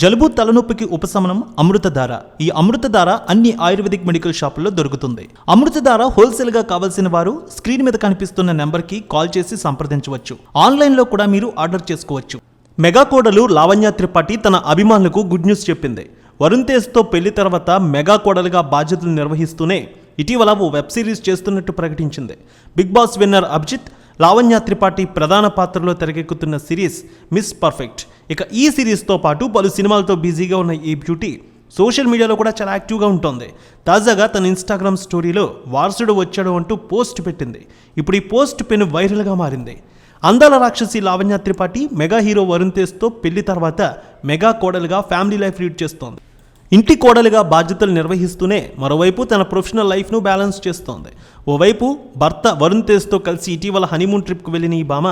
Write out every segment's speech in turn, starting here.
జలుబు తలనొప్పికి ఉపశమనం అమృతధార. ఈ అమృతధార అన్ని ఆయుర్వేదిక్ మెడికల్ షాపుల్లో దొరుకుతుంది. అమృతధార హోల్సేల్గా కావాల్సిన వారు స్క్రీన్ మీద కనిపిస్తున్న నెంబర్కి కాల్ చేసి సంప్రదించవచ్చు. ఆన్లైన్లో కూడా మీరు ఆర్డర్ చేసుకోవచ్చు. మెగా కోడలు లావణ్య త్రిపాఠి తన అభిమానులకు గుడ్ న్యూస్ చెప్పింది. వరుణ్ తేజ్తో పెళ్ళి తర్వాత మెగా కోడలుగా బాధ్యతలు నిర్వహిస్తూనే ఇటీవల ఓ వెబ్ సిరీస్ చేస్తున్నట్టు ప్రకటించింది. Bigg Boss winner Abhijeet Lavanya Tripathi ప్రధాన పాత్రలో తెరకెక్కుతున్న సిరీస్ మిస్ పర్ఫెక్ట్. ఇక ఈ సిరీస్తో పాటు పలు సినిమాలతో బిజీగా ఉన్న ఈ బ్యూటీ సోషల్ మీడియాలో కూడా చాలా యాక్టివ్గా ఉంటుంది. తాజాగా తన ఇన్స్టాగ్రామ్ స్టోరీలో వారసుడు వచ్చాడు అంటూ పోస్ట్ పెట్టింది. ఇప్పుడు ఈ పోస్ట్ పెను వైరల్గా మారింది. అందాల రాక్షసి లావణ్య త్రిపాఠి మెగా హీరో వరుణ్ తేజ్తో పెళ్ళి తర్వాత మెగా కోడలుగా ఫ్యామిలీ లైఫ్ లీడ్ చేస్తోంది. ఇంటి కోడలుగా బాధ్యతలు నిర్వహిస్తూనే మరోవైపు తన ప్రొఫెషనల్ లైఫ్ను బ్యాలెన్స్ చేస్తోంది. ఓవైపు భర్త వరుణ్ తేజ్తో కలిసి ఇటీవల హనీమూన్ ట్రిప్కు వెళ్ళిన ఈ భామ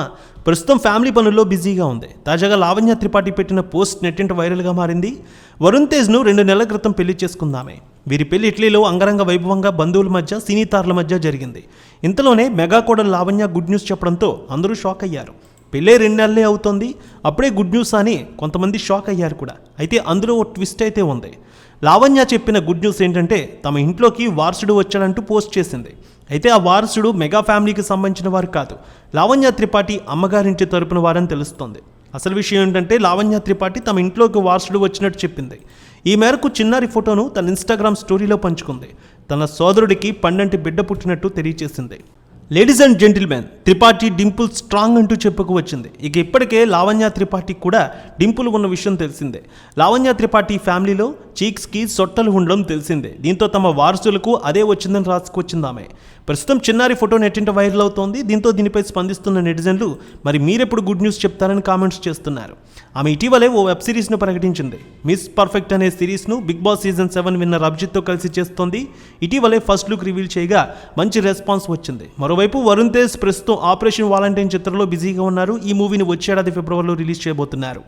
ప్రస్తుతం ఫ్యామిలీ పనుల్లో బిజీగా ఉంది. తాజాగా లావణ్య త్రిపాఠి పెట్టిన పోస్ట్ నెట్టింట వైరల్గా మారింది. వరుణ్ తేజ్ను రెండు నెలల క్రితం పెళ్ళి చేసుకుందామే. వీరి పెళ్ళి ఇటలీలో అంగరంగ వైభవంగా బంధువుల మధ్య సినీతారుల మధ్య జరిగింది. ఇంతలోనే మెగా కోడలు లావణ్య గుడ్ న్యూస్ చెప్పడంతో అందరూ షాక్ అయ్యారు. పెళ్ళే రెండు నెలలే అవుతుంది. అప్పుడే గుడ్ న్యూస్ అని కొంతమంది షాక్ అయ్యారు కూడా. అయితే అందులో ఓ ట్విస్ట్ అయితే ఉంది. లావణ్య చెప్పిన గుడ్ న్యూస్ ఏంటంటే తమ ఇంట్లోకి వారసుడు వచ్చాడంటూ పోస్ట్ చేసింది. అయితే ఆ వారసుడు మెగా ఫ్యామిలీకి సంబంధించిన వారు కాదు. లావణ్య త్రిపాఠి అమ్మగారింటి తరపున వారని తెలుస్తోంది. అసలు విషయం ఏంటంటే లావణ్య త్రిపాఠి తమ ఇంట్లోకి వారసుడు వచ్చినట్టు చెప్పింది. ఈ మేరకు చిన్నారి ఫోటోను తన ఇన్స్టాగ్రామ్ స్టోరీలో పంచుకుంది. తన సోదరుడికి పండంటి బిడ్డ పుట్టినట్టు తెలియజేసింది ladies and gentlemen Tripathi dimple strong అంటూ చెప్పుకు వచ్చింది. ఇక ఇప్పటికే లావణ్య త్రిపాఠి కూడా డింపుల్ ఉన్న విషయం తెలిసిందే. లావణ్య త్రిపాఠి ఫ్యామిలీలో చీక్స్కి సొట్టలు ఉండడం తెలిసిందే. దీంతో తమ వారసులకు అదే వచ్చిందని రాసుకొచ్చింది ఆమె ప్రస్తుతం చిన్నారి ఫోటో నెట్టింట వైరల్ అవుతోంది. దీంతో దీనిపై స్పందిస్తున్న నెటిజన్లు మరి మీరెప్పుడు గుడ్ న్యూస్ చెప్తారని కామెంట్స్ చేస్తున్నారు. ఆమె ఇటీవలే ఓ వెబ్ సిరీస్ను ప్రకటించింది. మిస్ పర్ఫెక్ట్ అనే సిరీస్ను Bigg Boss season seven winner అభిజిత్తో కలిసి చేస్తోంది. ఇటీవలే ఫస్ట్ లుక్ రివీల్ చేయగా మంచి రెస్పాన్స్ వచ్చింది. మరోవైపు వరుణ్ తేజ్ ప్రస్తుతం ఆపరేషన్ వాలంటైన్ చిత్రంలో బిజీగా ఉన్నారు. ఈ మూవీని వచ్చేడాది ఫిబ్రవరిలో రిలీజ్ చేయబోతున్నారు.